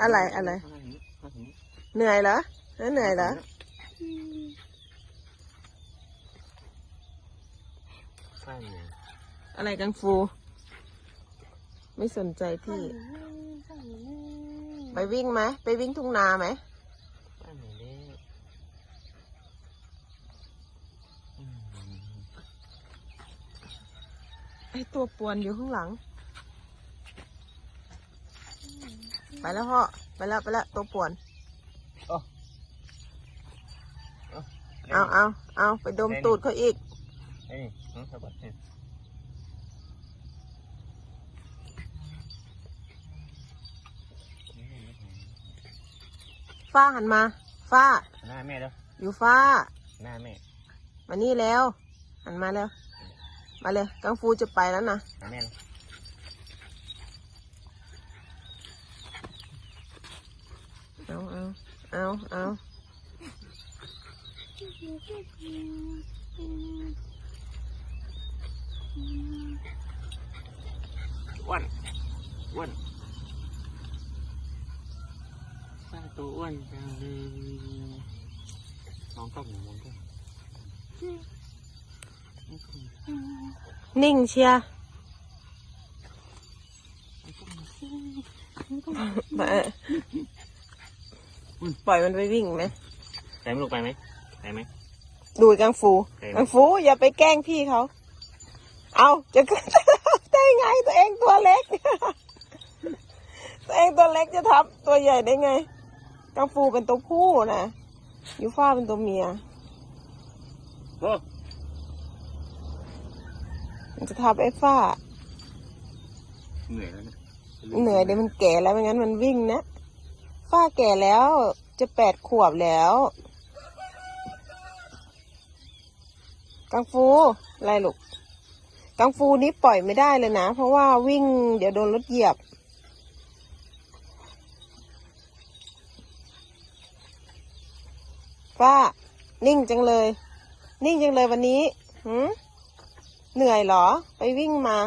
อะไรอะไรเข้าทางนี้เข้าทางนี้เหนื่อยเหรอเออเหนื่อยเหรอใช่เลยอะไรกังฟู ไม่สนใจพี่ ไปวิ่งไหมไปวิ่งทุ่งนาไหมบ้านไหนเด้อืมไอตัวปวนอยู่ข้างหลัง ไปแล้วพ่อ ไปแล้วไปแล้วตัวปวน เอาเอาเอาไปดมตูดเขาอีกเอ้ยน้องสะบัดเนี่ยฟ้าหันมา ฟ้า หน้าแม่แล้วอยู่ฟ้า หน้าแม่มานี่แล้ว หันมาแล้ว มาเลยกังฟูจะไปแล้วนะหน้าแม่แล้ว เอาเอา เอาเอาอ้วนอ้วนป้าตัวอ้วนจังเลยมองกล้องหน่อยมองกล้องนิ่งเชียร์มา ปล่อยมันไปวิ่งไหมไปไหมลูกไปไหมไปไหม ดูกังฟูไปไหม กังฟูอย่าไปแกล้งพี่เขา เอาจะขึ้น ได้ไงตัวเองตัวเล็ก ตัวเองตัวเล็กจะทับตัวใหญ่ได้ไง กังฟูเป็นตัวผู้นะยูฟ่าเป็นตัวเมีย โอ้มันจะทับไอ้ฟ้า เหนื่อยแล้วนะเหนื่อยเดี๋ยวมันแก่แล้วไม่งั้นมันวิ่งนะ ฟ้าแก่แล้วจะแปดขวบแล้ว กังฟูอะไรลูก กังฟูนี้ปล่อยไม่ได้เลยนะ เพราะว่าวิ่งเดี๋ยวโดนรถเหยียบฟ้า นิ่งจังเลย นิ่งจังเลยวันนี้หืมเหนื่อยเหรอ ไปวิ่งมา